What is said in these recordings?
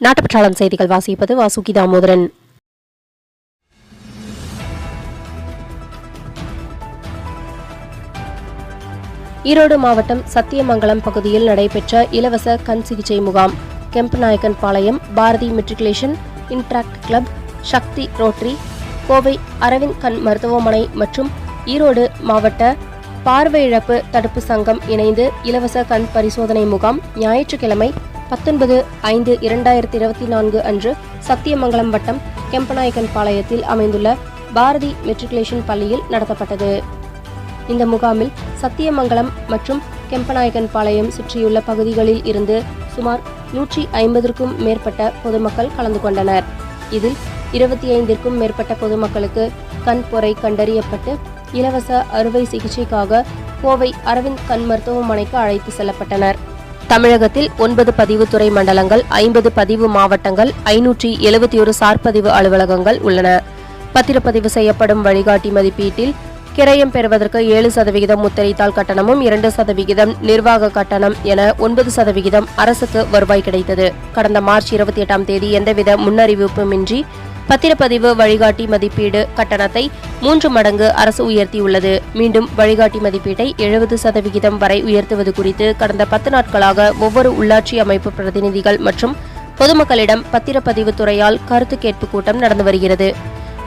நாட்டுப்பற்றாளம் செய்திகள் வாசிப்பது வாசுகி தாமோதரன். ஈரோடு மாவட்டம் சத்தியமங்கலம் பகுதியில் நடைபெற்ற இலவச கண் சிகிச்சை முகாம். Kempanayakkan Palayam Bharathi matriculation interact club Sakthi rotary Kovai Aravind கண் மருத்துவமனை மற்றும் ஈரோடு மாவட்ட பார்வை இழப்பு தடுப்பு சங்கம் இணைந்து இலவச கண் பரிசோதனை முகாம் ஞாயிற்றுக்கிழமை பத்தொன்பது ஐந்து இரண்டாயிரத்தி இருபத்தி நான்கு அன்று சத்தியமங்கலம் வட்டம் கெம்பநாயக்கன் பாளையத்தில் அமைந்துள்ள பாரதி மெட்ரிகுலேஷன் பள்ளியில் நடத்தப்பட்டது. இந்த முகாமில் சத்தியமங்கலம் மற்றும் கெம்பநாயக்கன் பாளையம் சுற்றியுள்ள பகுதிகளில் இருந்து சுமார் நூற்றி ஐம்பதற்கும் மேற்பட்ட பொதுமக்கள் கலந்து கொண்டனர். இதில் இருபத்தி ஐந்திற்கும் மேற்பட்ட பொதுமக்களுக்கு கண் பொறை கண்டறியப்பட்டு இலவச அறுவை சிகிச்சைக்காக கோவை அரவிந்த் கண் மருத்துவமனைக்கு அழைத்து செல்லப்பட்டனர். தமிழகத்தில் ஒன்பது பதிவுத்துறை மண்டலங்கள் ஐம்பது பதிவு மாவட்டங்கள் ஐநூற்றி எழுபத்தி ஒரு சார்பதிவு அலுவலகங்கள் உள்ளன. பத்திரப்பதிவு செய்யப்படும் வழிகாட்டி மதிப்பீட்டில் கிரயம் பெறுவதற்கு ஏழு சதவிகிதம் முத்திரைத்தாள் கட்டணமும் இரண்டு சதவிகிதம் நிர்வாக கட்டணம் என ஒன்பது சதவிகிதம் அரசுக்கு வருவாய் கிடைத்தது. கடந்த மார்ச் இருபத்தி எட்டாம் தேதி எந்தவித முன்னறிவிப்புமின்றி பத்திரப்பதிவு வழிகாட்டி மதிப்பீடு கட்டணத்தை மூன்று மடங்கு அரசு உயர்த்தியுள்ளது. மீண்டும் வழிகாட்டி மதிப்பீட்டை எழுபது சதவிகிதம் வரை உயர்த்துவது குறித்து கடந்த பத்து நாட்களாக ஒவ்வொரு உள்ளாட்சி அமைப்பு பிரதிநிதிகள் மற்றும் பொதுமக்களிடம் பத்திரப்பதிவு துறையால் கருத்து கேட்பு கூட்டம் நடந்து வருகிறது.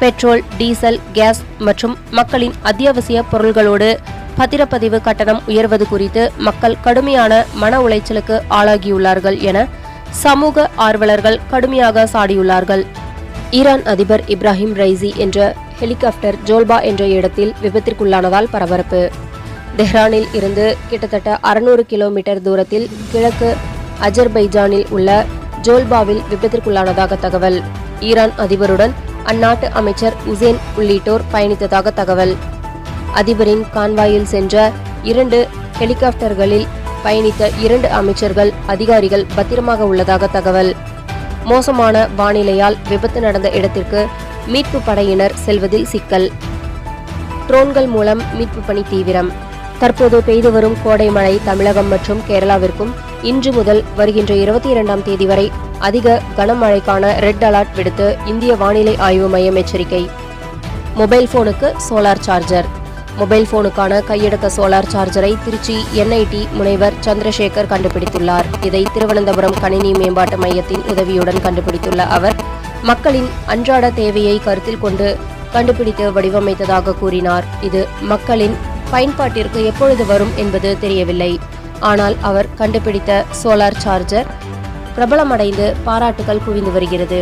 பெட்ரோல் டீசல் கேஸ் மற்றும் மக்களின் அத்தியாவசிய பொருள்களோடு பத்திரப்பதிவு கட்டணம் உயர்வது குறித்து மக்கள் கடுமையான மன உளைச்சலுக்கு ஆளாகியுள்ளார்கள் என சமூக ஆர்வலர்கள் கடுமையாக சாடியுள்ளார்கள். ஈரான் அதிபர் இப்ராஹிம் ரைசி என்ற ஹெலிகாப்டர் ஜோல்பா என்ற இடத்தில் விபத்திற்குள்ளானதால் பரபரப்பு. தெஹ்ரானில் இருந்து கிட்டத்தட்ட அறுநூறு கிலோமீட்டர் தூரத்தில் கிழக்கு அஜர்பைஜானில் உள்ள ஜோல்பாவில் விபத்திற்குள்ளானதாக தகவல். ஈரான் அதிபருடன் அந்நாட்டு அமைச்சர் உசேன் உள்ளிட்டோர் பயணித்ததாக தகவல். அதிபரின் கான்வாயில் சென்ற இரண்டு ஹெலிகாப்டர்களில் பயணித்த இரண்டு அமைச்சர்கள் அதிகாரிகள் பத்திரமாக உள்ளதாக தகவல். மோசமான வானிலையால் விபத்து நடந்த இடத்திற்கு மீட்பு படையினர் செல்வதில் சிக்கல். ட்ரோன்கள் மூலம் மீட்பு பணி தீவிரம். தற்போது பெய்து வரும் கோடை மழை தமிழகம் மற்றும் கேரளாவிற்கும் இன்று முதல் வருகின்ற இருபத்தி இரண்டாம் தேதி வரை அதிக கனமழைக்கான ரெட் அலர்ட் விடுத்து இந்திய வானிலை ஆய்வு மையம் எச்சரிக்கை. மொபைல் போனுக்கு சோலார் சார்ஜர். மொபைல் போனுக்கான கையடக்க சோலார் சார்ஜரை திருச்சி என்ஐடி முனைவர் சந்திரசேகர் கண்டுபிடித்துள்ளார். இதை திருவனந்தபுரம் கணினி மேம்பாட்டு மையத்தின் உதவியுடன் கண்டுபிடித்துள்ள அவர் மக்களின் அன்றாட தேவையை கருத்தில் கொண்டு கண்டுபிடித்து வடிவமைத்ததாக கூறினார். இது மக்களின் பயன்பாட்டிற்கு எப்பொழுது வரும் என்பது தெரியவில்லை. ஆனால் அவர் கண்டுபிடித்த சோலார் சார்ஜர் பிரபலமடைந்து பாராட்டுகள் குவிந்து வருகிறது.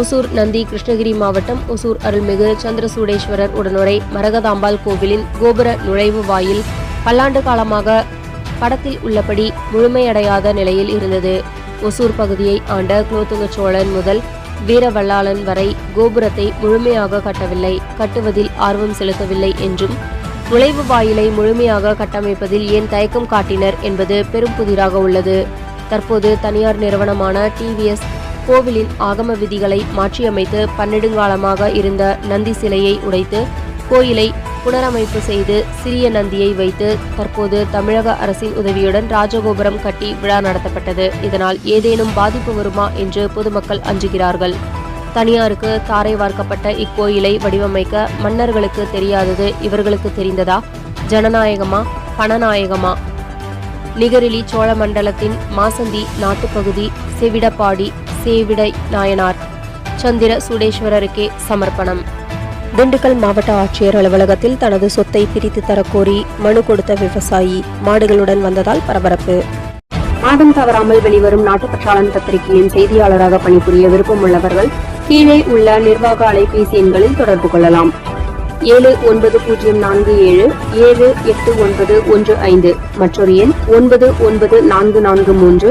ஒசூர் நந்தி கிருஷ்ணகிரி மாவட்டம் ஒசூர் அருள்மிகு சந்திரசூடேஸ்வரர் உடனுரை மரகதாம்பாள் கோவிலின் கோபுர நுழைவு வாயில் பல்லாண்டு காலமாக படத்தில் உள்ளபடி முழுமையடையாத நிலையில் இருந்தது. ஒசூர் பகுதியை ஆண்ட குலோத்துங்க சோழன் முதல் வீரவல்லாளன் வரை கோபுரத்தை முழுமையாக கட்டவில்லை. கட்டுவதில் ஆர்வம் செலுத்தவில்லை என்றும் நுழைவு வாயிலை முழுமையாக கட்டமைப்பதில் ஏன் தயக்கம் காட்டினர் என்பது பெரும் புதிராக உள்ளது. தற்போது தனியார் நிறுவனமான டிவிஎஸ் கோவிலின் ஆகம விதிகளை மாற்றியமைத்து பன்னெடுங்காலமாக இருந்த நந்தி சிலையை உடைத்து கோயிலை புனரமைப்பு செய்து சிறிய நந்தியை வைத்து தற்போது தமிழக அரசின் உதவியுடன் ராஜகோபுரம் கட்டி விழா நடத்தப்பட்டது. இதனால் ஏதேனும் பாதிப்பு வருமா என்று பொதுமக்கள் அஞ்சுகிறார்கள். தனியாருக்கு தாரை வார்க்கப்பட்ட இக்கோயிலை வடிவமைக்க மன்னர்களுக்கு தெரியாதது இவர்களுக்கு தெரிந்ததா? ஜனநாயகமா பணநாயகமா? நிகரிலி சோழ மண்டலத்தின் மாசந்தி நாட்டுப்பகுதி செவிடப்பாடி சேவிடை நாயனார். சந்திர சுடேஸ்வரருக்கே சமர்ப்பணம். திண்டுக்கல் மாவட்ட ஆட்சியர் அலுவலகத்தில் தனது சொத்தை பிரித்து தரக்கோரி மனு கொடுத்த விவசாயி மாடுகளுடன் வந்ததால் பரபரப்பு. மாதம் தவறாமல் வெளிவரும் நாட்டுப்பற்றாளன் பத்திரிகையின் செய்தியாளராக பணிபுரிய விருப்பம் உள்ளவர்கள் கீழே உள்ள நிர்வாக அலைபேசி எண்களில் தொடர்பு கொள்ளலாம். ஏழு ஒன்பது பூஜ்ஜியம் நான்கு ஏழு ஏழு எட்டு ஒன்பது ஒன்று ஐந்து மற்றொரு எண் ஒன்பது ஒன்பது நான்கு நான்கு மூன்று